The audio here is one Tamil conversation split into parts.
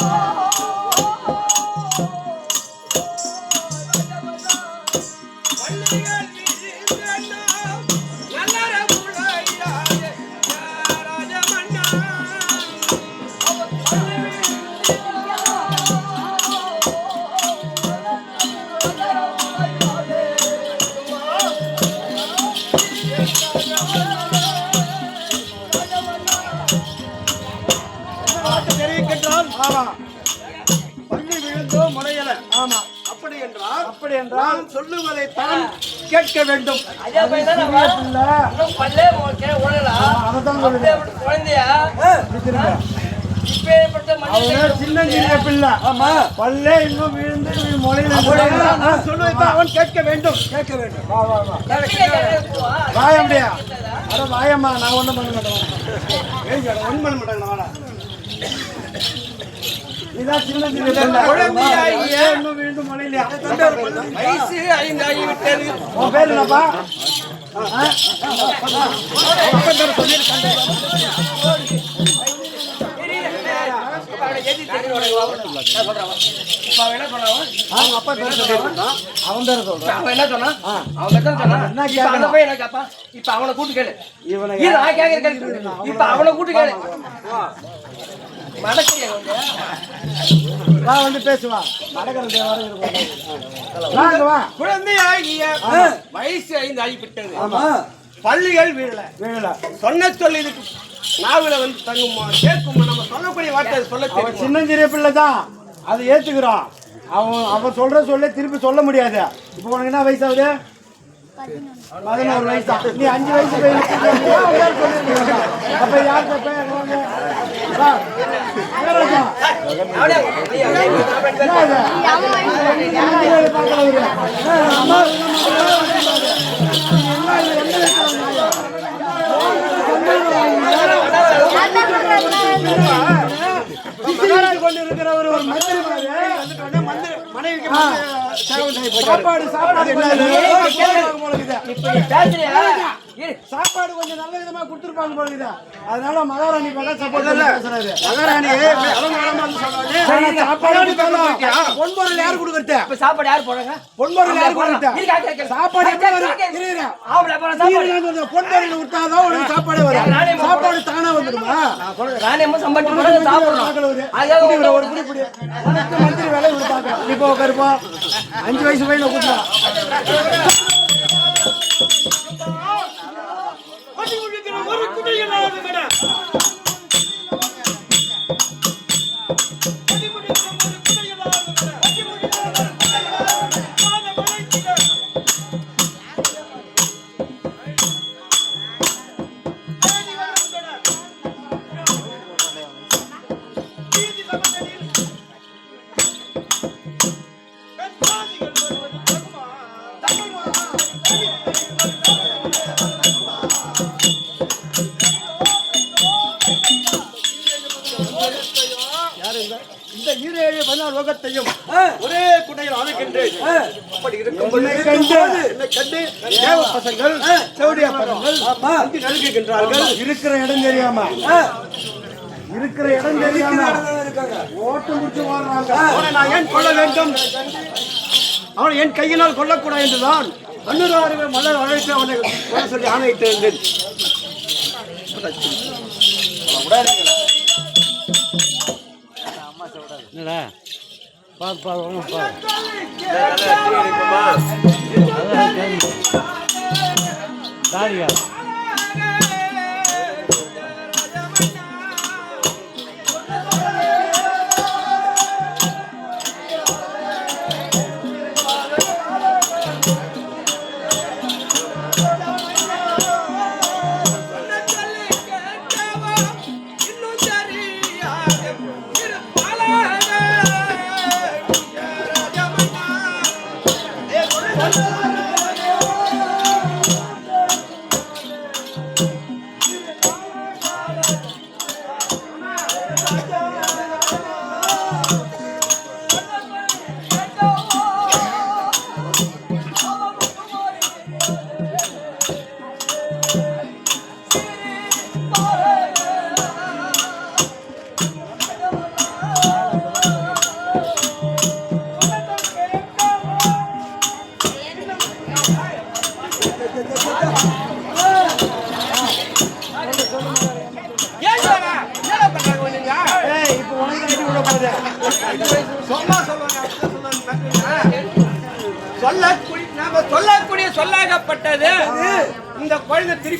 Oh. அதே பையன் தான் இன்னும் பல்லே அப்படியேப்பட்ட குழந்தையா? பல்லே இன்னும் விழுந்து அவன் கேட்க வேண்டும். கேட்க வேண்டும். வாயம்டியா அட வாயம்மா நான் ஒண்ணும் பண்ண மாட்டேன். ஏய் ஒன் பண்ண மாட்டாங்க வாடா. வயசு ஐந்தாகி விட்டது உன் பேர் என்னப்பா? இப்ப அவனை கூட்டு கேளு. இப்ப அவனை கூட்டு கேளு. வா வந்து பேசுவா குழந்தையாகிய வயசு ஐந்து ஆகிவிட்டது ஆமா. பள்ளிகள் வீழல. வீழல. சொன்ன சொல்லி இதுக்கு நாவில வந்து தங்குமா கேட்குமா நம்ம சொல்லக்கூடிய வார்த்தை சொல்ல அவன் சின்னஞ்சிறிய பிள்ளை தான். அதை ஏத்துக்கிறான். அவன் அவன் சொல்ற சொல்ல திருப்பி சொல்ல முடியாது. இப்போ உனக்கு என்ன வயசு ஆகுது? பதினோரு வயசு தான் நீ அஞ்சு வயசு அப்ப யார் தப்ப வாங்க. வா. வீரராஜா. அவனே ஐயா, ஐயா, என்ன இது? சின்னஞ்சிறிய பார்க்கல இவரு. ஏய், அம்மா, என்ன இது? என்ன இது? மகாராஜ் கொண்டு இருக்கிறவர் ஒரு மந்திரி. மனைவிக்கு. சாப்பாடு சாப்பாடு சாப்பாடு கொஞ்சம் நல்ல விதமா கொடுத்துருப்பாங்க போல இருக்குது. அதனால மகாராணி பக்கம் மகாராணி சாப்பாடு மகாராணி கொடுத்தாலும் பொன்பொருள் யார் கொடுக்கறது? இப்ப சாப்பாடு யார் போடுறாங்க? பொன்பொருள் யார் கொடுக்கறது? இருக்கா. சாப்பாடு எப்படி வரும்? சாப்பாடு. பொன்பொருள் விட்டாதான் உனக்கு சாப்பாடு வரும். சாப்பாடு தானா வந்துடுமா? ராணியம்மா போறது சாப்பிடணும். ஒரு உங்களை ஒரு புடி புடி உனக்கு மந்திரி வேலை இப்போ கருப்பா அஞ்சு வயசு பையனை கூட்டலாம் பசங்கள் செவடியா பசங்கள் வந்து நல்குகின்றார்கள் இருக்கிற இடம் தெரியாம. இருக்கிற இடம் தெரியாம. ஓட்டு முடிச்சு அவனை நான் ஏன் கொல்ல வேண்டும்? அவனை என் கையினால் கொல்லக்கூடாது என்றுதான். அன்னுராறு மலர் அழைத்து அவனை கொல்ல சொல்லி ஆணையிட்டிருந்தேன் என்னடா? பாத்து பாத்து தாடியா போகாது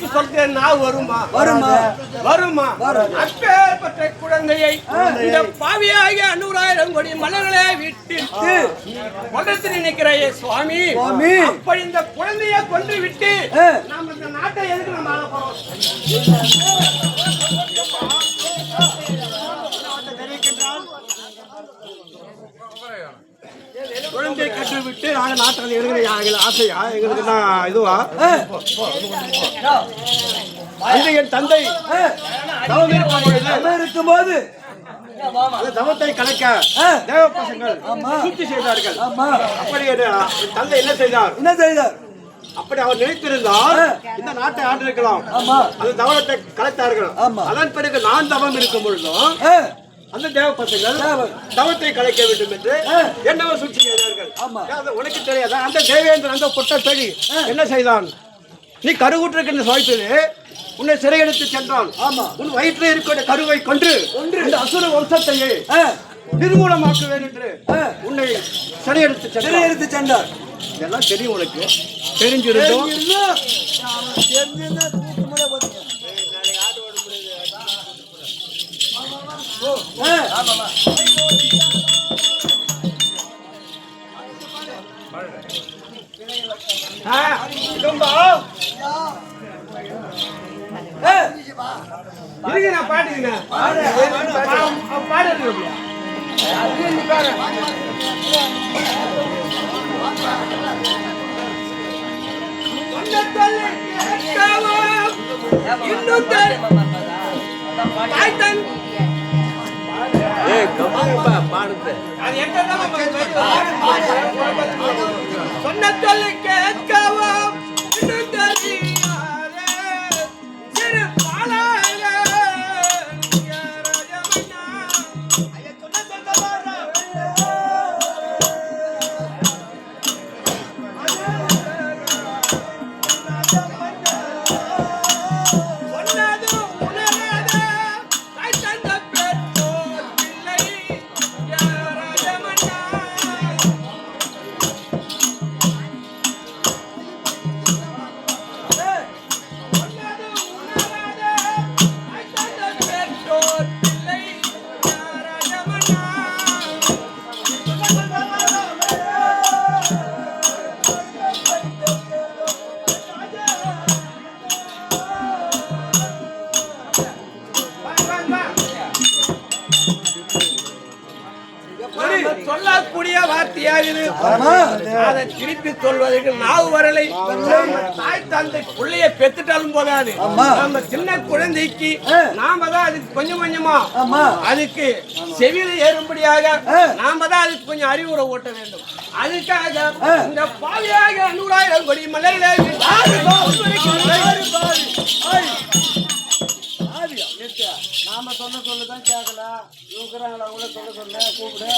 சொல்றது நான் வருமா வருமா? வருமா அப்பேற்பட்ட குழந்தையை இந்த பாவியாகிய அன்னூறாயிரம் கோடி மலர்களை விட்டு கொண்டத்து நினைக்கிறாயே சுவாமி. அப்படி இந்த குழந்தையை கொன்று விட்டு. நாம இந்த நாட்டை எதுக்கு நம்ம குழந்தையை கற்று விட்டு நாங்க நாட்டில் இருக்கிற எங்களுக்கு ஆசையா? எங்களுக்கு நான் இதுவா? அந்த என் தந்தை. இருக்கும்போது தவத்தை கலைக்க. தேவ பசங்கள். சூழ்ச்சி செய்தார்கள். ஆமா. அப்படி என் தந்தை என்ன செய்தார்? என்ன செய்தார்? அப்படி அவர் நினைத்திருந்தால். இந்த நாட்டை ஆண்டிருக்கலாம். அந்த தவத்தை கலைத்தார்கள். அதன் பிறகு நான் தவம் இருக்கும் பொழுதும் அந்த தேவ பசங்கள் தேவ- தவத்தை கலைக்க வேண்டும் என்று. என்னவோ செய்தார்கள் ஆமா. உனக்கு தெரியாதா? அந்த தேவேந்திரன் அந்த பொட்ட பெணி என்ன செய்தான்? நீ கருவுற்றிருக்கின்ற சமயத்திலே உன்னை சிறையெடுத்து சென்றான். ஆமா. உன் வயிற்றில் இருக்கிற கருவை கொன்று இந்த அசுர வம்சத்தையே நிர்மூலமாக்குவேன் என்று. உன்னை சிறையெடுத்து சிறை சென்றான். எடுத்து சென்றார். இதெல்லாம் தெரியும் உனக்கு. தெரிஞ்சிருந்தோம் தெரிஞ்சிருந்தா, இருங்க நான் பாட்டுக்கிறேன் பாடு இன்னும் சொன்ன சொல்லி கேட்க பெத்துட்டாலும் போதாது. நம்ம சின்ன குழந்தைக்கு. நாம தான் அதுக்கு கொஞ்சம் கொஞ்சமா. அதுக்கு செவியில ஏறும்படியாக. நாம தான் அதுக்கு கொஞ்சம் அறிவுரை ஓட்ட வேண்டும் அதுக்காக. இந்த பாவியாக நூறாயிரம் கோடி மலரிலே நாம சொன்ன சொல்லுதான் கேட்கல அவங்கள சொல்ல சொல்ல கூப்பிடு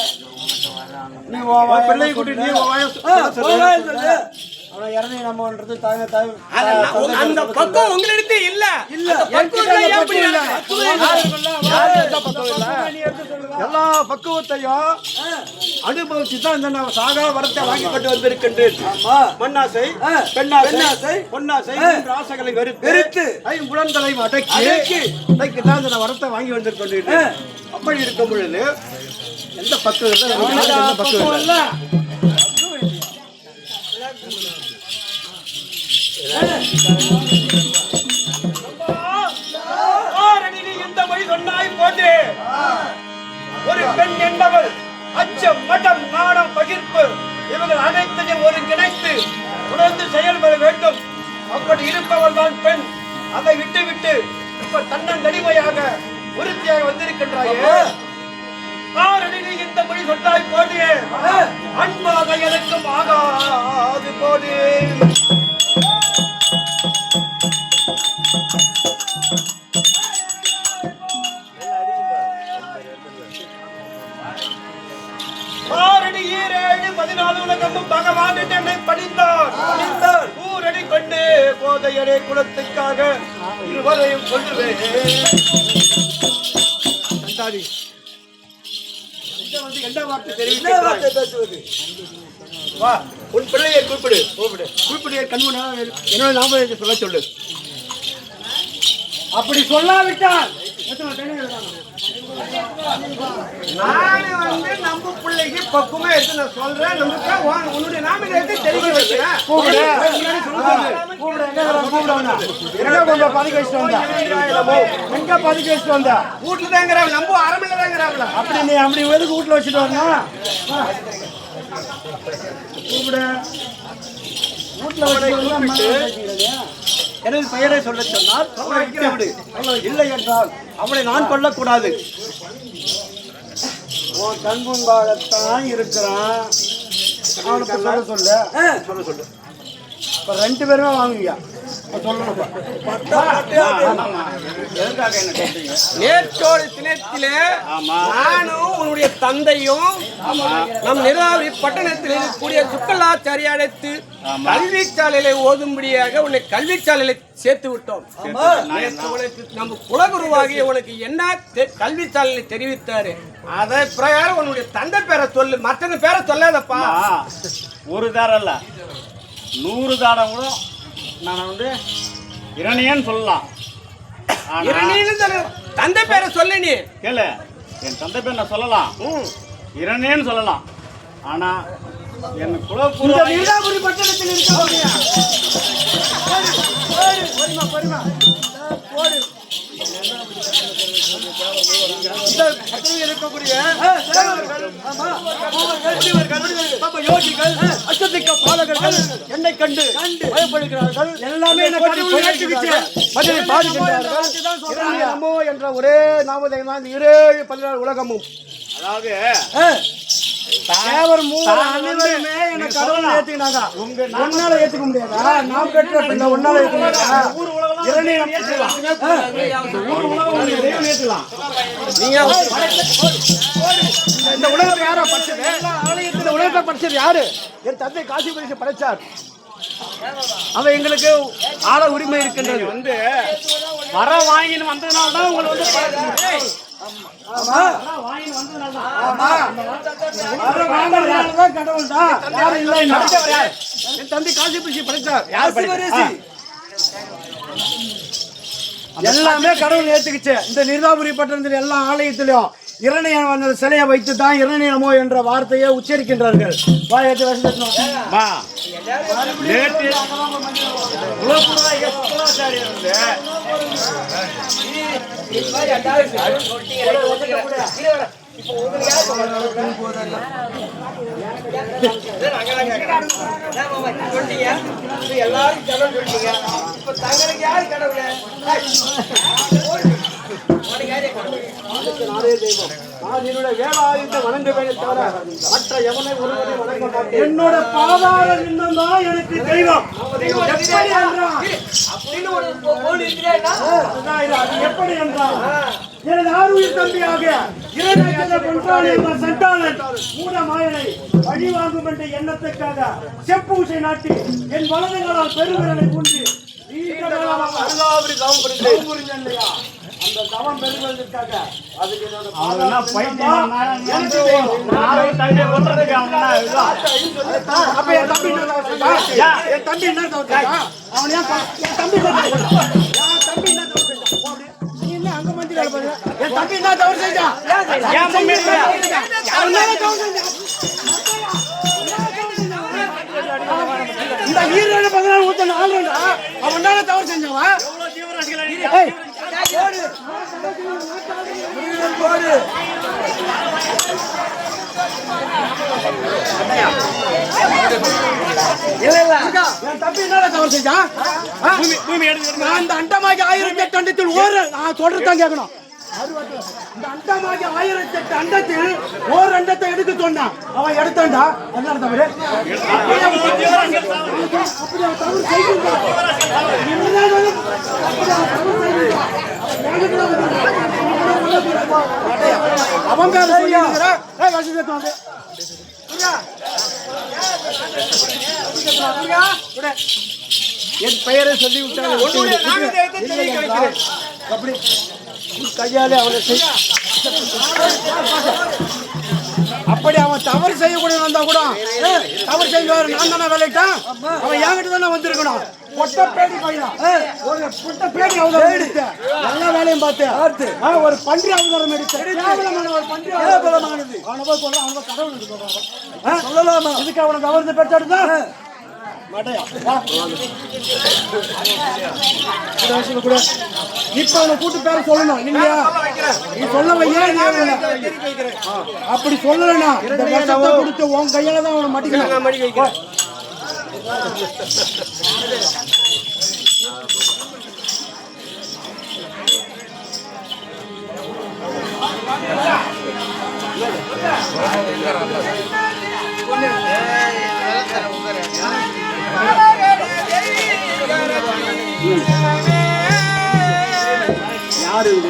நீ உன் வாயால பிள்ளை கூட்டி நீ சொல்லு. அந்த பக்கம் உங்களிடத்து இல்ல. இல்ல. எல்லா பக்குவத்தையும் அனுபவிச்சு தான் இந்த நான் சாகா வரத்தை வாங்கி கொண்டு வந்திருக்கின்றேன். மண்ணாசை. பெண்ணாசை பொன்னாசை ஆசைகளை வெறுத்து ஐம்புலன்களை அடக்கி அடக்கி, தான் இந்த வரத்தை வாங்கி வந்திருக்கின்றேன். அப்படி இருக்கும் பொழுது எந்த பக்குவம் எந்த பக்குவம் இந்த மொழி சொன்னாய் போட்டு ஒரு பெண் என்பவள் அச்சம் மடம் நாணம் பகிர்ப்பு இவர்கள் அனைத்தையும் ஒருங்கிணைத்து தொடர்ந்து செயல்பட வேண்டும். அப்படி இருப்பவள் தான் பெண். அதை விட்டு விட்டு இப்ப தன்னந்தனிமையாக உறுதியாக வந்திருக்கின்றாயே. ஆரணினி இந்த மொழி சொன்னாய் போது அன்பாக எனக்கும் ஆகாது போது ஆறடி ஈரேழு பதினாலு உலகமும் பகவான் என்னை பணிந்தார். பணிந்தார். ஊரடி கொண்டு போதையடே குலத்துக்காக இருவரையும் கொள்ளுவேன் உன் பிள்ளையை கூப்பிடு. கண்முனா என்னோட நாம சொல்ல சொல்லு. அப்படி சொல்லாவிட்டால்? நானே வந்து நம்ம பிள்ளைக்கு பக்குவமா எடுத்து நான் சொல்றேன். நமக்கு உன்- உன்னுடைய நாம எடுத்து தெரிவிக்க வைக்கிறேன் கூப்பிடு. கூப்பிடு எங்க கொஞ்சம் பதுக்கி வச்சுட்டு வந்த எங்க பதுக்கி வச்சுட்டு வந்த? வீட்டுல தாங்கிறாங்க நம்ம அரம்பில தாங்கிறாங்களா அப்படி நீ அப்படி எதுக்கு வீட்டுல வச்சுட்டு வரணும். கூப்பிடு. வீட்டுல வச்சுட்டு. எனது பெயரை சொல்ல சொன்னால் சொல்ல வைத்து விடு இல்லை என்றால் அவனை நான் கொல்லக்கூடாது. உன் கண் முன்பாகத்தான் இருக்கிறான். அவனுக்கு சொல்ல சொல்லு. சொல்ல சொல்லு. இப்ப ரெண்டு பேருமே வாங்குவீங்க நேற்றோடு தினத்திலே நானும் உன்னுடைய தந்தையும் நம் நிராவி பட்டணத்தில் இருக்கக்கூடிய சுக்கலாச்சாரி அழைத்து கல்விச்சாலையில ஓதும்படியாக உன்னை கல்விச்சாலையில சேர்த்து விட்டோம். உனக்கு நம்ம குலகுருவாகிய உனக்கு என்ன தெ- கல்விச்சாலையில தெரிவித்தாரு. அதை பிரகாரம் உன்னுடைய தந்தை பேரை சொல்லு. மற்ற பேரை சொல்லாதப்பா. ஒரு தாரம் இல்ல நூறு தாரம் கூட நான் வந்து இரணியன்னு சொல்லலாம். தந்தை பேரை சொல்லு நீ. கேளு. என் தந்தை பேர் நான் சொல்லலாம். ம். இரணியன்னு சொல்லலாம். ஆனா என் குலப்பூர்வ நீலாபுரி பட்டணத்தில் இருக்கக்கூடிய இருக்கக்கூடிய அஷ்டதிக்க பாலகர்கள் என்னை கண்டு பயப்படுகிறார்கள். எல்லாமே. பதிலை பாடுகின்றார்கள் என்ற ஒரே நாமதயம் தான் இந்த இரேழு பதினாறு உலகமும். அதாவது தேவர் மூவர் அனைவருமே என்ன கடவுள் ஏத்துக்கினாங்க உன்னால ஏத்துக்க முடியாதா? நான் பெற்ற பிள்ளை உன்னால ஏத்துக்க முடியாதா? இரணையம் நீங்க இந்த உலகத்தை யாரா படிச்சது? ஆலயத்தில் உலகத்தை படிச்சது யாரு? என் தந்தை காசி பரிசு படைச்சார். அவ எங்களுக்கு ஆள உரிமை இருக்கின்றது. வந்து வர வாங்கின்னு வந்ததுனால தான் உங்களை வந்து வாங்குறதுனாலதான் கடவுள் தான். யாரும் இல்லைன்னா படிச்சவர் யார்? என் காசி? எல்லாமே கடவுள் ஏத்துக்குச்சு. இந்த நிர்தாபுரி பட்டணத்தில் எல்லா ஆலயத்திலும் இரணையன் வந்த சிலையை வைத்து தான் இரணியனமோ என்ற வார்த்தையை உச்சரிக்கின்றார்கள். நேற்று எல்லாரும் கடவுள் இப்ப தங்களுக்கு யாரு கடவுள் நானே தெய்வம் நான் என்னுடைய வேலாயுத வணங்க தவிர மற்ற எவனை வணங்க மாட்டேன் என்னோட பாதார சின்னம் தான் எனக்கு தெய்வம் எப்படி என்றான் அது எப்படி எனது ஆறுயிர் தம்பியாக மூட மாயனை பழி வாங்கும் என்ற எண்ணத்துக்காக செப்பூசை நாட்டி என் வலதுகளால் பெருவிரலை கொண்டு நீண்ட காலமாக புரிந்தேன் இல்லையா? அந்த தவம் பெறுவதற்காக அதுக்கு என்னோட என் தம்பி என்ன? அவன் என் தம்பி தம்பி என்ன அங்க மந்திரி? என் தம்பி என்ன? இந்த தவறு செஞ்சவன் ஏய், நான் இந்த அண்டமாகி ஆயிரத்தி எட்டு அண்டத்தில் ஒரு நான் சொல்றதான் கேட்கணும். இந்த அண்டமாகி ஆயிரத்தி எட்டு அண்டத்தில் ஓர் அண்டத்தை எடுக்க சொன்னான். அவன் எடுத்தான்டா. என்ன தவறு அப்படி அவன் தவறு செய்கின்றான். அவங்க என் பெயரை சொல்லி விட்டாங்க அப்படி கையாலே அவனை செய்ய அப்படி அவன் தவறு செய்யக்கூடிய வந்தா கூட தவறு செய்வார். நான் தானே விளையிட்டான் அவன் என்கிட்ட தானே வந்திருக்கணும். பொட்ட பேடி பையனா? ஒரு பொட்ட பேடி அவதாரம் எடுத்து. எல்லா வேலையும் பார்த்து. ஆ, ஒரு பன்றி அவதாரம் எடுத்து. கேவலமான ஒரு பன்றி கேவலமானது அவனை போய் சொல்ல அவனை கடவுள். சொல்லலாமா? இதுக்கு அவனை கவர்ந்து பெற்றாடுதா. இப்ப அவனை கூட்டு பேர சொல்லணும் இல்லையா? நீ சொல்ல அப்படி சொல்லலனா இந்த விஷத்தை கொடுத்து உன் கையால தான் அவனை மாட்டிக்கணும் மடி வைக்கிறேன். யாரு இது?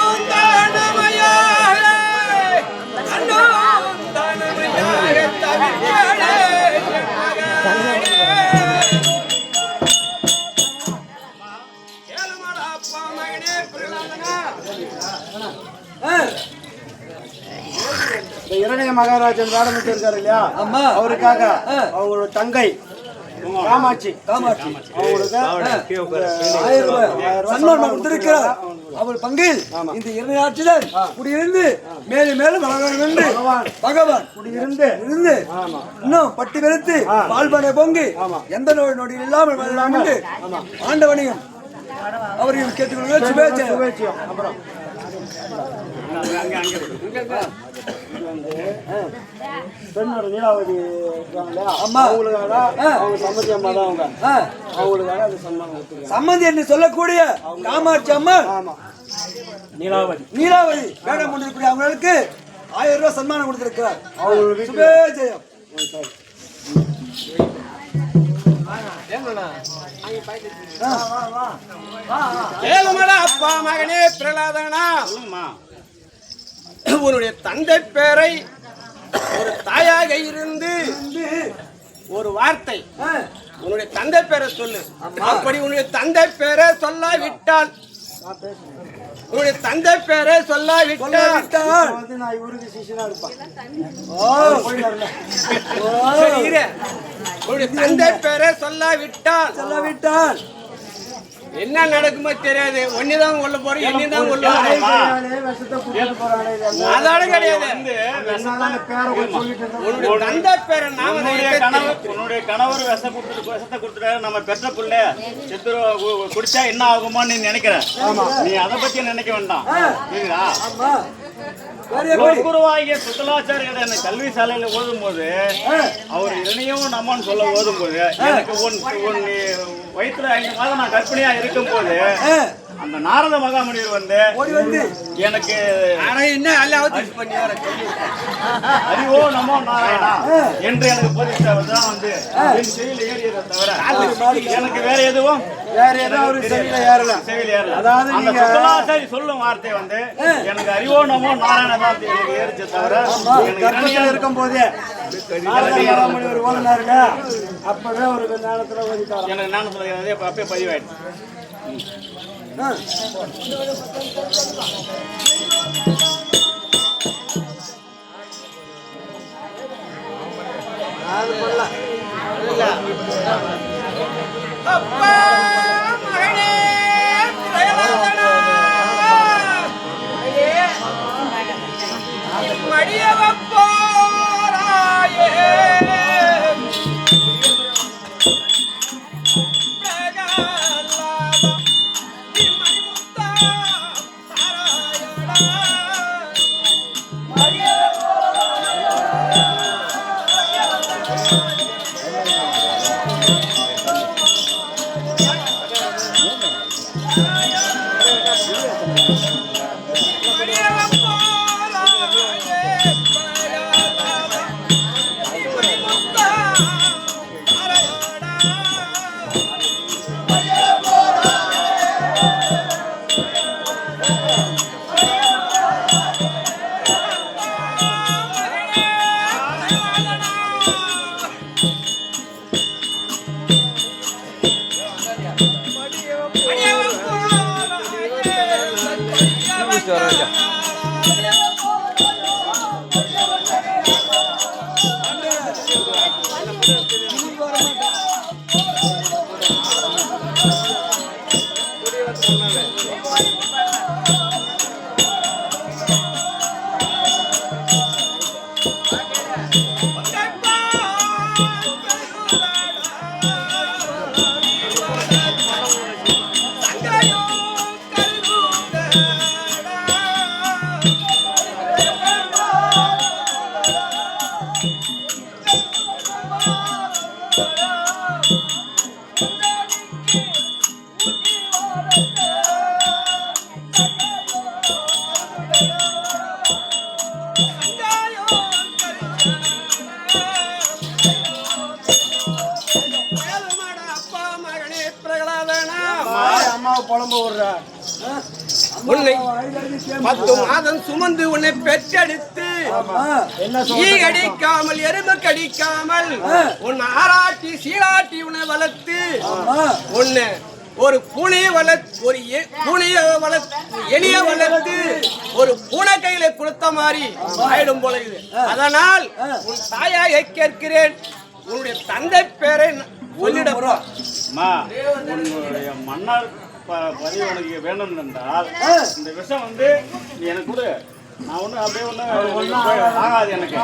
இரணைய மகாராஜன் வேடமிட்டு இருக்காரு இல்லையா? அவருக்காக அவங்களோட தங்கை காமாட்சி. காமாட்சி. அவங்களுக்கு அவர் பங்கில் இந்த இரண்டாட்சியில் குடியிருந்து மேலும் மேலும் வளர வேண்டும் பகவான். குடியிருந்து இருந்து இன்னும் பட்டி வெறுத்து பால்பானை பொங்கி எந்த நோய் நொடி இல்லாமல் ஆண்டவனையும் அவரையும் கேட்டுக்கொள்கிறேன் சுபேச்சை சுபேட்சியம். அப்புறம் பெண்ணோட நீலாவதி அம்மா. அவங்களுக்காக அவங்க சம்மதி அம்மா தான் அவங்க அவங்களுக்காக அந்த சன்மானம் என்று சொல்லக்கூடிய காமாட்சி அம்மா ஆமா. நீலாவதி. நீலாவதி வேடம் கொண்டிருக்கூடிய அவங்களுக்கு ஆயிரம் ரூபாய் சன்மானம் கொடுத்திருக்கிறார். அவங்க வீட்டுல சுபேஜெயம். ஏழுமடா அப்பா மகனே பிரகலாதனா. உன்னுடைய தந்தை பேரை ஒரு தாயாக இருந்து ஒரு வார்த்தை. உன்னுடைய தந்தை பேரை சொல்லு. அப்படி உன்னுடைய தந்தை பேரை சொல்லாவிட்டால் உன்னுடைய தந்தை பேரை சொல்லாவிட்டால். விட்டால் வந்து நான் இவருக்கு இருப்பேன். உன்னுடைய தந்தை பேரை சொல்லாவிட்டால். சொல்லாவிட்டால். என்ன நடக்குமோ தெரியாது. ஒன்னுதான் கொல்ல போறோம் என்னதான் என்ன? அதோட கிடையாது. உன்னுடைய தந்தை பேரை நாம உன்னுடைய கணவர் உன்னுடைய கணவர் விஷ கொடுத்துட்டு விஷத்தை கொடுத்துட்டாரு. நம்ம பெற்ற புள்ள செத்து குடிச்சா என்ன ஆகுமோ நீ நினைக்கிற. நீ அதை பத்தி நினைக்க வேண்டாம். குருவாகிய சுத்தலாச்சாரியர் என்னை கல்வி சாலையில ஓதும் போது அவர் இணையும் நம்மன்னு சொல்ல ஓதும் போது எனக்கு உன் நீ வயிற்றுல ஐந்து மாதம் நான் கர்ப்பிணியா இருக்கும் போது அந்த நாரத மகாமுனிவர் வந்து ஓடி வந்து. எனக்கு அறிவோ நமோ நாராயணா என்று எனக்கு போதித்தவர் தான் வந்து என் செவியில் ஏறியதை தவிர எனக்கு வேற எதுவும் வேற ஏதோ அவருக்கு சரியில்லை ஏறல. செவியில் ஏறல. அதாவது அந்த சுத்தலாச்சாரி சொல்லும் வார்த்தை வந்து எனக்கு அறிவோ நமோ நாராயண தான் எனக்கு ஏறிச்ச தவிர எனக்கு இருக்கும் போதே ஒரு ஓதுனாருங்க அப்பவே ஞானத்துல ஓதிட்டாராம் எனக்கு அதே அப்பயே பதிவாயிடுச்சு. அப்பா உன்னை பத்து மாதம் சுமந்து உன்னை பெற்றெடுத்து ஈ கடிக்காமல் எறும்பு கடிக்காமல் உன்னை ஆராட்டி சீராட்டி உன்னை வளர்த்து. உன்னை ஒரு பூனையை வளர்த்து ஒரு எ- பூனையை வளர்த்து எலிய வளர்த்து ஒரு பூனை கையில கொடுத்த மாதிரி ஆயிடும் போல இது. அதனால் உன் தாயாக கேட்கிறேன். உன்னுடைய தந்தை பேரை சொல்லிட அம்மா உன்னுடைய மன்னர் பதிவு உனக்கு வேண்டும் என்றால் இந்த விஷயம் வந்து நீ எனக்கு கொடு. நான் ஒன்றும் அப்படியே ஒன்றும் ஆகாது எனக்கு.